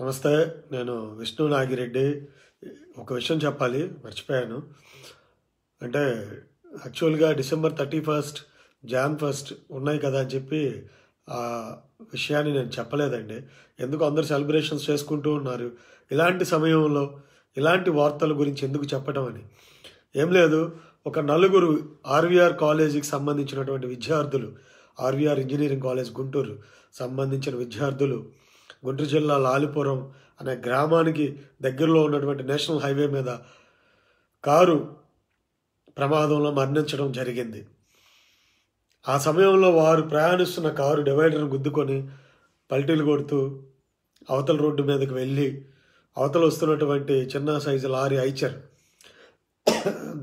నమస్తే నేను విష్ణు నాగిరెడ్డి. ఒక విషయం చెప్పాలి మర్చిపోయాను. అంటే యాక్చువల్గా December thirty first Jan first ఉన్నాయి కదా అని చెప్పి ఆ విషయాన్ని నేను చెప్పలేదండి. ఎందుకు అందరు సెలబ్రేషన్స్ చేసుకుంటూ ఉన్నారు? ఇలాంటి సమయంలో ఇలాంటి వార్తల గురించి ఎందుకు చెప్పడం అని? ఏం లేదు ఒక నలుగురు ఆర్వీఆర్ కాలేజీకి సంబంధించినటువంటి విద్యార్థులు ఆర్వీఆర్ ఇంజనీరింగ్ కాలేజ్ గుంటూరు సంబంధించిన విద్యార్థులు గుంటూరు జిల్లా లాలిపురం అనే గ్రామానికి దగ్గరలో ఉన్నటువంటి నేషనల్ హైవే మీద కారు ప్రమాదంలో మరణించడం జరిగింది. ఆ సమయంలో వారు ప్రయాణిస్తున్న కారు డివైడర్ను గుద్దుకొని పల్టీలు కొడుతూ అవతల రోడ్డు మీదకి వెళ్ళి అవతల వస్తున్నటువంటి చిన్న సైజు లారీ ఐచర్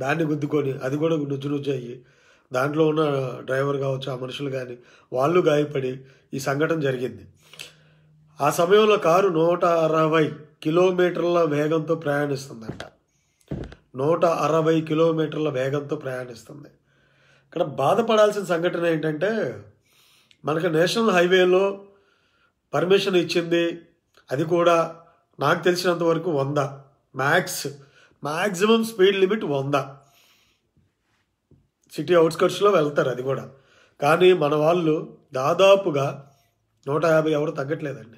దాన్ని గుద్దుకొని అది కూడా నుజ్జు నుజ్జు అయ్యి దాంట్లో ఉన్న డ్రైవర్ కావచ్చు ఆ మనుషులు కానీ వాళ్ళు గాయపడి ఈ సంఘటన జరిగింది. ఆ సమయంలో కారు నూట అరవై కిలోమీటర్ల వేగంతో ప్రయాణిస్తుందంట. నూట అరవై కిలోమీటర్ల వేగంతో ప్రయాణిస్తుంది. ఇక్కడ బాధపడాల్సిన సంఘటన ఏంటంటే మనకు నేషనల్ హైవేలో పర్మిషన్ ఇచ్చింది. అది కూడా నాకు తెలిసినంత వరకు వంద. మ్యాక్స్ మ్యాక్సిమం స్పీడ్ లిమిట్ వంద. సిటీ అవుట్స్కట్స్లో వెళ్తారు అది కూడా. కానీ మన వాళ్ళు దాదాపుగా నూట యాభై ఎవరు తగ్గట్లేదండి.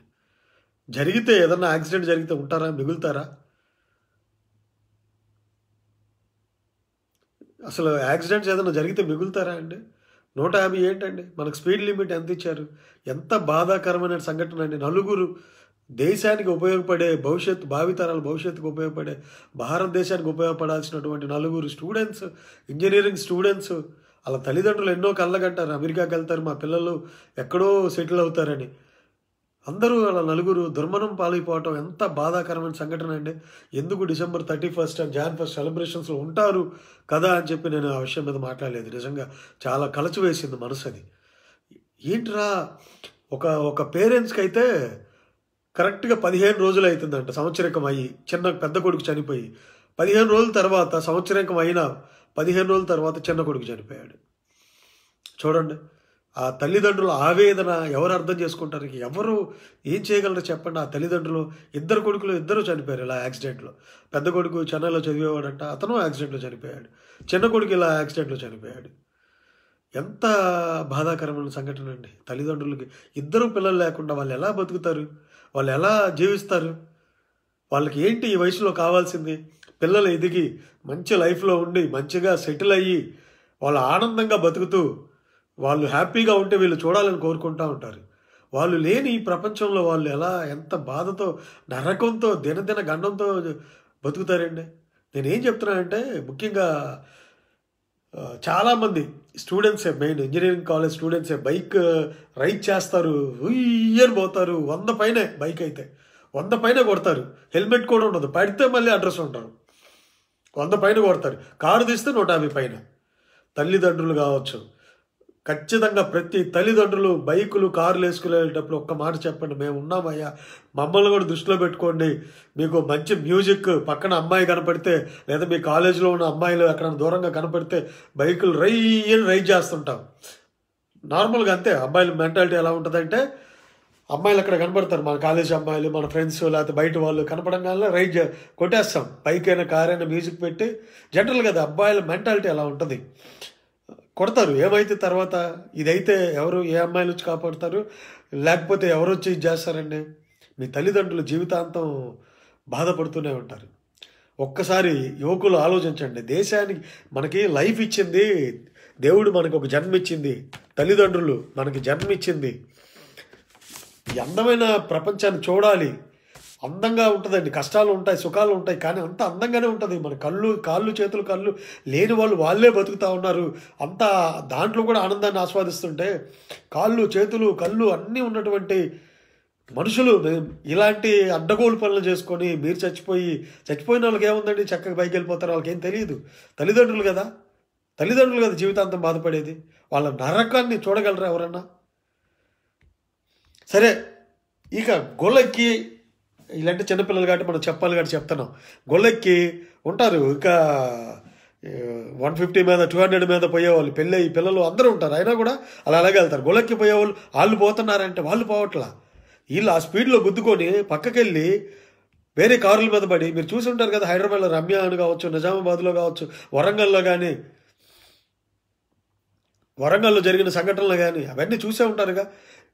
జరిగితే ఏదన్నా యాక్సిడెంట్ జరిగితే ఉంటారా? మిగులుతారా? అసలు యాక్సిడెంట్స్ ఏదైనా జరిగితే మిగులుతారా అండి? నూట యాభై ఏంటండి? మనకు స్పీడ్ లిమిట్ ఎంత ఇచ్చారు? ఎంత బాధాకరమైన సంఘటన అండి. నలుగురు దేశానికి ఉపయోగపడే భవిష్యత్తు భావితరాల భవిష్యత్తుకు ఉపయోగపడే భారతదేశానికి ఉపయోగపడాల్సినటువంటి నలుగురు స్టూడెంట్స్ ఇంజనీరింగ్ స్టూడెంట్స్ వాళ్ళ తల్లిదండ్రులు ఎన్నో కళ్ళగంటారు అమెరికాకి వెళ్తారు మా పిల్లలు ఎక్కడో సెటిల్ అవుతారని. అందరూ వాళ్ళ నలుగురు దుర్మనం పాలైపోవటం ఎంత బాధాకరమైన సంఘటన అండి. ఎందుకు December thirty first and Jan first సెలబ్రేషన్స్లో ఉంటారు కదా అని చెప్పి నేను ఆ విషయం మీద మాట్లాడలేదు. నిజంగా చాలా కలచి వేసింది మనసు అది. ఏంట్రా ఒక ఒక పేరెంట్స్కి అయితే కరెక్ట్గా పదిహేను రోజులు అవుతుందంట సంవత్సరకం అయ్యి చిన్న పెద్ద కొడుకు చనిపోయి. పదిహేను రోజుల తర్వాత సంవత్సరకం అయినా పదిహేను రోజుల తర్వాత చిన్న కొడుకు చనిపోయాడు. చూడండి. ఆ తల్లిదండ్రుల ఆవేదన ఎవరు అర్థం చేసుకుంటారు? ఎవరు ఏం చేయగలరు చెప్పండి. ఆ తల్లిదండ్రులు ఇద్దరు కొడుకులు ఇద్దరు చనిపోయారు ఇలా యాక్సిడెంట్లో. పెద్ద కొడుకు చెన్నైలో చదివేవాడంట అతను యాక్సిడెంట్లో చనిపోయాడు. చిన్న కొడుకు ఇలా యాక్సిడెంట్లో చనిపోయాడు. ఎంత బాధాకరమైన సంఘటన అండి. తల్లిదండ్రులకి ఇద్దరు పిల్లలు లేకుండా వాళ్ళు ఎలా బతుకుతారు? వాళ్ళు ఎలా జీవిస్తారు? వాళ్ళకి ఏంటి ఈ వయసులో కావాల్సింది? పిల్లలు ఎదిగి మంచి లైఫ్లో ఉండి మంచిగా సెటిల్ అయ్యి వాళ్ళు ఆనందంగా బతుకుతూ వాళ్ళు హ్యాపీగా ఉంటే వీళ్ళు చూడాలని కోరుకుంటూ ఉంటారు. వాళ్ళు లేని ఈ ప్రపంచంలో వాళ్ళు ఎలా ఎంత బాధతో నరకంతో దినదిన గండంతో బతుకుతారండి? నేనేం చెప్తున్నానంటే ముఖ్యంగా చాలామంది స్టూడెంట్సే మెయిన్ ఇంజనీరింగ్ కాలేజ్ స్టూడెంట్సే బైక్ రైడ్ చేస్తారు. ఉయ్యని పోతారు. వంద పైనే బైక్ అయితే. వంద పైన కొడతారు. హెల్మెట్ కూడా ఉండదు. పడితే మళ్ళీ అడ్రస్ ఉంటారు వంద పైన కొడతారు. కారు తీస్తే నూట యాభై పైన. తల్లిదండ్రులు కావచ్చు. ఖచ్చితంగా ప్రతి తల్లిదండ్రులు బైకులు కార్లు వేసుకునేటప్పుడు ఒక్క మాట చెప్పండి. మేము ఉన్నామయ్యా. మమ్మల్ని కూడా దృష్టిలో పెట్టుకోండి. మీకు మంచి మ్యూజిక్ పక్కన అమ్మాయి కనపడితే లేదా మీ కాలేజీలో ఉన్న అమ్మాయిలు ఎక్కడ దూరంగా కనపడితే బైకులు రై అని రైడ్ చేస్తుంటాం. నార్మల్గా అంతే. అబ్బాయిల మెంటాలిటీ ఎలా ఉంటుందంటే అమ్మాయిలు అక్కడ కనపడతారు. మన కాలేజ్ అమ్మాయిలు మన ఫ్రెండ్స్ లేకపోతే బయట వాళ్ళు కనపడంగానే రైడ్ చే- కొట్టేస్తాం. బైక్ అయినా కార్ అయినా మ్యూజిక్ పెట్టి జనరల్ కదా అబ్బాయిల మెంటాలిటీ ఎలా ఉంటుంది. కొడతారు. ఏమైతే తర్వాత ఇదైతే ఎవరు ఏ అమ్మాయిలు వచ్చి కాపాడుతారు? లేకపోతే ఎవరు వచ్చి ఇది చేస్తారండి మీ తల్లిదండ్రులు జీవితాంతం బాధపడుతూనే ఉంటారు. ఒక్కసారి యువకులు ఆలోచించండి. దేశానికి మనకి లైఫ్ ఇచ్చింది దేవుడు మనకు ఒక జన్మ ఇచ్చింది తల్లిదండ్రులు మనకి జన్మ ఇచ్చింది. అందమైన ప్రపంచాన్ని చూడాలి. అందంగా ఉంటుందండి. కష్టాలు ఉంటాయి సుఖాలు ఉంటాయి కానీ అంత అందంగానే ఉంటుంది. మన కళ్ళు కాళ్ళు చేతులు కళ్ళు లేని వాళ్ళు వాళ్ళే బతుకుతూ ఉన్నారు. అంత దాంట్లో కూడా ఆనందాన్ని ఆస్వాదిస్తుంటే కాళ్ళు చేతులు కళ్ళు అన్నీ ఉన్నటువంటి మనుషులు మేము ఇలాంటి అడ్డగోలు పనులు చేసుకొని మీరు చచ్చిపోయి చచ్చిపోయిన వాళ్ళకి ఏముందండి? చక్కగా పైకి వెళ్ళిపోతారు. వాళ్ళకి ఏం తెలియదు. తల్లిదండ్రులు కదా. తల్లిదండ్రులు కదా జీవితాంతం బాధపడేది. వాళ్ళ నరకాన్ని చూడగలరా ఎవరన్నా? సరే ఇక గొల్లెక్కి ఇలాంటి చిన్నపిల్లలు కాబట్టి మనం చెప్పాలి కాబట్టి చెప్తున్నాం. గొల్లెక్కి ఉంటారు. ఇంకా వన్ ఫిఫ్టీ మీద టూ హండ్రెడ్ మీద పోయేవాళ్ళు. పెళ్ళి పిల్లలు అందరూ ఉంటారు. అయినా కూడా అలా అలాగే వెళ్తారు. గొల్లెక్కి పోయేవాళ్ళు వాళ్ళు పోతున్నారంటే వాళ్ళు పోవట్లా. వీళ్ళు ఆ స్పీడ్లో గుద్దుకొని పక్కకెళ్ళి వేరే కారుల మీద పడి మీరు చూసి ఉంటారు కదా హైదరాబాద్లో రమ్య అని కావచ్చు నిజామాబాద్లో కావచ్చు వరంగల్లో కానీ వరంగల్లో జరిగిన సంఘటనలు కానీ అవన్నీ చూసే ఉంటారుగా.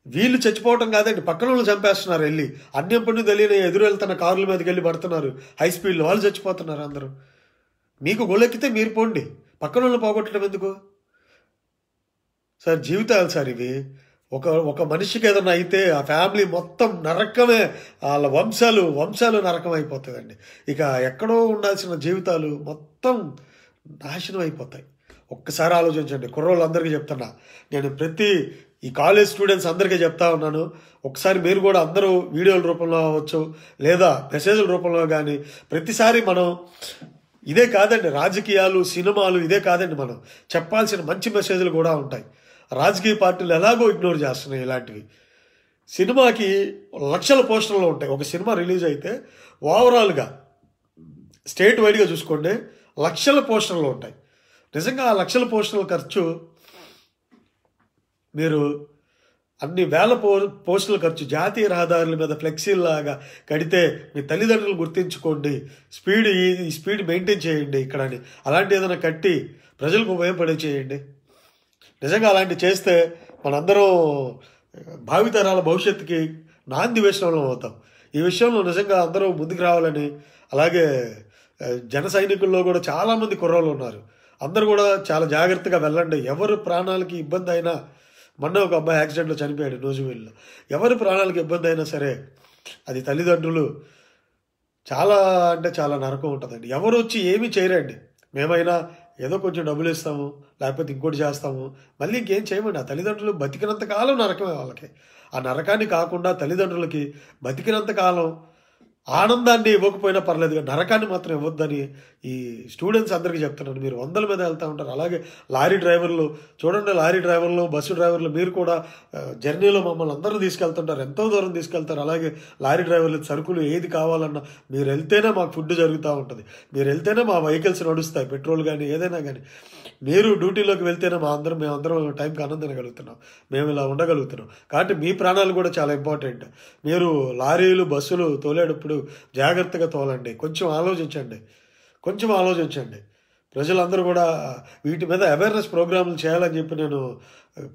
వీళ్ళు చచ్చిపోవటం కాదండి. పక్కన వాళ్ళు చంపేస్తున్నారు వెళ్ళి. అన్యం పని తెలియని ఎదురు వెళ్తున్న కార్ల మీదకి వెళ్ళి పడుతున్నారు. హై స్పీడ్లో వాళ్ళు చచ్చిపోతున్నారు అందరూ. మీకు గొలెక్కితే మీరు పోండి. పక్కన వాళ్ళు పోగొట్టడం ఎందుకు? సార్ జీవితాలు సార్ ఇవి. ఒక ఒక మనిషికి ఏదైనా అయితే ఆ ఫ్యామిలీ మొత్తం నరకమే వాళ్ళ వంశాలు వంశాలు నరకం అయిపోతుందండి ఇక ఎక్కడో ఉండాల్సిన జీవితాలు మొత్తం నాశనం అయిపోతాయి. ఒక్కసారి ఆలోచించండి. కుర్రోళ్ళందరికీ చెప్తున్నా. నేను ప్రతి ఈ కాలేజ్ స్టూడెంట్స్ అందరికీ చెప్తా ఉన్నాను. ఒకసారి మీరు కూడా అందరూ వీడియోల రూపంలో అవ్వచ్చు లేదా మెసేజ్ల రూపంలో కానీ ప్రతిసారి మనం ఇదే కాదండి రాజకీయాలు సినిమాలు ఇదే కాదండి మనం. చెప్పాల్సిన మంచి మెసేజ్లు కూడా ఉంటాయి. రాజకీయ పార్టీలు ఎలాగో ఇగ్నోర్ చేస్తున్నాయి ఇలాంటివి. సినిమాకి లక్షల పోస్టర్లు ఉంటాయి. ఒక సినిమా రిలీజ్ అయితే ఓవరాల్గా స్టేట్ వైడ్గా చూసుకోండి లక్షల పోస్టర్లు ఉంటాయి. నిజంగా ఆ లక్షల పోస్టర్ల ఖర్చు మీరు అన్ని వేల పో పోస్టుల ఖర్చు జాతీయ రహదారుల మీద ఫ్లెక్సీలాగా కడితే మీ తల్లిదండ్రులు గుర్తించుకోండి. స్పీడ్ ఈ స్పీడ్ మెయింటైన్ చేయండి ఇక్కడ అని. అలాంటి ఏదైనా కట్టి ప్రజలకు ఉపయోగపడే చేయండి. నిజంగా అలాంటి చేస్తే మనందరం భావితరాల భవిష్యత్తుకి నాంది వేసిన అవుతాం. ఈ విషయంలో నిజంగా అందరూ ముందుకు రావాలని అలాగే జన సైనికుల్లో కూడా చాలామంది కుర్రోళ్ళు ఉన్నారు. అందరూ కూడా చాలా జాగ్రత్తగా వెళ్ళండి. ఎవరు ప్రాణాలకి ఇబ్బంది అయినా మొన్న ఒక అబ్బాయి యాక్సిడెంట్లో చనిపోయాడు నూజివీడులో ఎవరి ప్రాణాలకు ఇబ్బంది అయినా సరే అది తల్లిదండ్రులు చాలా అంటే చాలా నరకం ఉంటుందండి. ఎవరు వచ్చి ఏమీ చేయరండి. మేమైనా ఏదో కొంచెం డబ్బులు ఇస్తాము లేకపోతే ఇంకోటి చేస్తాము మళ్ళీ ఇంకేం చేయమండి. ఆ తల్లిదండ్రులు బతికినంత కాలం నరకమే వాళ్ళకి. ఆ నరకాన్ని కాకుండా తల్లిదండ్రులకి బతికినంత కాలం ఆనందాన్ని ఇవ్వకపోయినా పర్లేదు నరకాన్ని మాత్రం ఇవ్వద్దని ఈ స్టూడెంట్స్ అందరికీ చెప్తున్నాను. మీరు వందల మీద వెళ్తూ ఉంటారు. అలాగే లారీ డ్రైవర్లు చూడండి లారీ డ్రైవర్లు బస్సు డ్రైవర్లు మీరు కూడా జర్నీలో మమ్మల్ని అందరూ తీసుకెళ్తుంటారు. ఎంతో దూరం తీసుకెళ్తారు. అలాగే లారీ డ్రైవర్లు సరుకులు ఏది కావాలన్నా మీరు వెళ్తేనే మాకు ఫుడ్ జరుగుతూ ఉంటుంది. మీరు వెళ్తేనే మా వెహికల్స్ నడుస్తాయి పెట్రోల్ కానీ ఏదైనా కానీ మీరు డ్యూటీలోకి వెళ్తేనే మా అందరం మేము అందరం టైంకి ఆనందం కలుగుతున్నాం. మేము ఇలా ఉండగలుగుతున్నాం. కాబట్టి మీ ప్రాణాలు కూడా చాలా ఇంపార్టెంట్. మీరు లారీలు బస్సులు తోలేటప్పుడు జాగ్రత్తగా తోలండి. కొంచెం ఆలోచించండి. కొంచెం ఆలోచించండి. ప్రజలందరూ కూడా వీటి మీద అవేర్నెస్ ప్రోగ్రాంలు చేయాలని చెప్పి నేను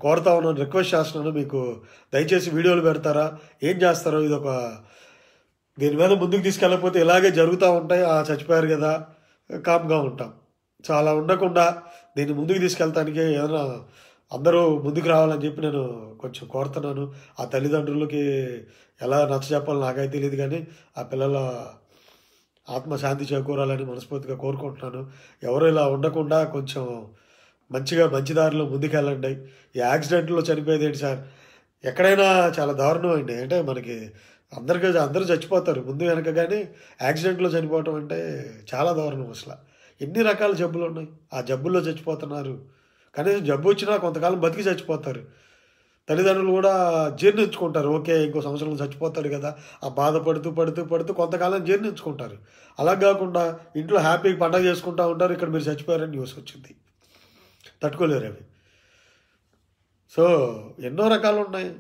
కోరుతా ఉన్నాను. రిక్వెస్ట్ చేస్తున్నాను. మీకు దయచేసి వీడియోలు పెడతారా? ఏం చేస్తారో? ఇది ఒక దీని మీద ముందుకు తీసుకెళ్ళకపోతే ఇలాగే జరుగుతూ ఉంటాయి. ఆ చచ్చిపోయారు కదా. కామ్గా ఉంటాం. చాలా ఉండకుండా దీన్ని ముందుకు తీసుకెళ్తానికి ఏదైనా అందరూ ముందుకు రావాలని చెప్పి నేను కొంచెం కోరుతున్నాను. ఆ తల్లిదండ్రులకి ఎలా నచ్చ చెప్పాలో నాకైతే తెలియదు కానీ ఆ పిల్లల ఆత్మశాంతి చేకూరాలని మనస్ఫూర్తిగా కోరుకుంటున్నాను. ఎవరు ఇలా ఉండకుండా కొంచెం మంచిగా మంచి దారిలో ముందుకెళ్ళండి. ఈ యాక్సిడెంట్లో చనిపోయేది ఏంటి సార్? ఎక్కడైనా చాలా దారుణం అండి. అంటే మనకి అందరికీ అందరూ చచ్చిపోతారు. ముందు వెనక కానీ యాక్సిడెంట్లో చనిపోవటం అంటే చాలా దారుణం అసలు. ఎన్ని రకాల జబ్బులు ఉన్నాయి? ఆ జబ్బుల్లో చచ్చిపోతున్నారు. కనీసం జబ్బు వచ్చినా కొంతకాలం బతికి చచ్చిపోతారు. తల్లిదండ్రులు కూడా జీర్ణించుకుంటారు. ఓకే ఇంకో సంవత్సరం చచ్చిపోతాడు కదా. ఆ బాధపడుతూ పడుతూ పడుతూ కొంతకాలం జీర్ణించుకుంటారు. అలా కాకుండా ఇంట్లో హ్యాపీగా పండగ చేసుకుంటూ ఉంటారు. ఇక్కడ మీరు చచ్చిపోయారని న్యూస్ వచ్చింది. తట్టుకోలేరు అవి. సో ఎన్నో రకాలు ఉన్నాయి.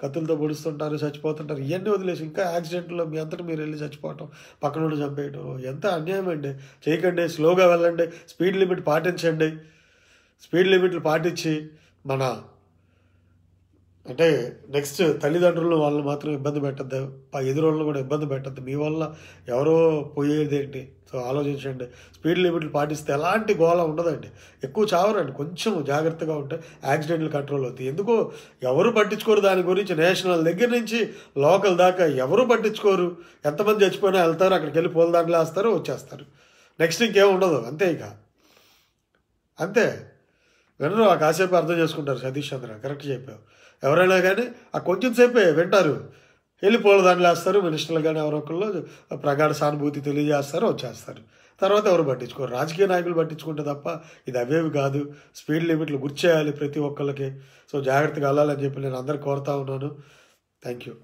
కత్తులతో పొడుస్తుంటారు చచ్చిపోతుంటారు. ఇవన్నీ వదిలేసి ఇంకా యాక్సిడెంట్లో మీ అంతటా మీరు వెళ్ళి చచ్చిపోవటం పక్కన చంపేయటం ఎంత అన్యాయం అండి చేయకండి స్లోగా వెళ్ళండి స్పీడ్ లిమిట్ పాటించండి. స్పీడ్ లిమిట్లు పాటించి మన అంటే నెక్స్ట్ తల్లిదండ్రులు వాళ్ళని మాత్రం ఇబ్బంది పెట్టద్దు. ఎదురోళ్ళని కూడా ఇబ్బంది పెట్టద్దు. మీ వల్ల ఎవరో పోయేది ఏంటి? సో ఆలోచించండి. స్పీడ్ లిమిట్లు పాటిస్తే ఎలాంటి గోళ ఉండదండి. ఎక్కువ చావరండి. కొంచెం జాగ్రత్తగా ఉంటే యాక్సిడెంట్లు కంట్రోల్ అవుతాయి. ఎందుకో ఎవరు పట్టించుకోరు దాని గురించి. నేషనల్ దగ్గర నుంచి లోకల్ దాకా ఎవరు పట్టించుకోరు. ఎంతమంది చచ్చిపోయినా వెళ్తారు అక్కడికి వెళ్ళి పూల దాంట్లో వేస్తారు వచ్చేస్తారు. నెక్స్ట్ ఇంకేం ఉండదు. అంతే ఇక. అంతే. వినరు ఆ కాసేపు అర్థం చేసుకుంటారు సతీష్ చంద్ర. కరెక్ట్ చెప్పావు. ఎవరైనా కానీ ఆ కొంచెం సేపే వింటారు. వెళ్ళి పూల వేస్తారు మినిస్టర్లు కానీ ఎవరో ఒకళ్ళు ప్రగాఢ సానుభూతి తెలియజేస్తారు వచ్చేస్తారు. తర్వాత ఎవరు పట్టించుకోరు. రాజకీయ నాయకులు పట్టించుకుంటే తప్ప ఇది అవేవి కాదు. స్పీడ్ లిమిట్లు గుర్చేయాలి ప్రతి ఒక్కళ్ళకి. సో జాగ్రత్తగా వెళ్ళాలని చెప్పి నేను అందరు కోరుతా ఉన్నాను. Thank you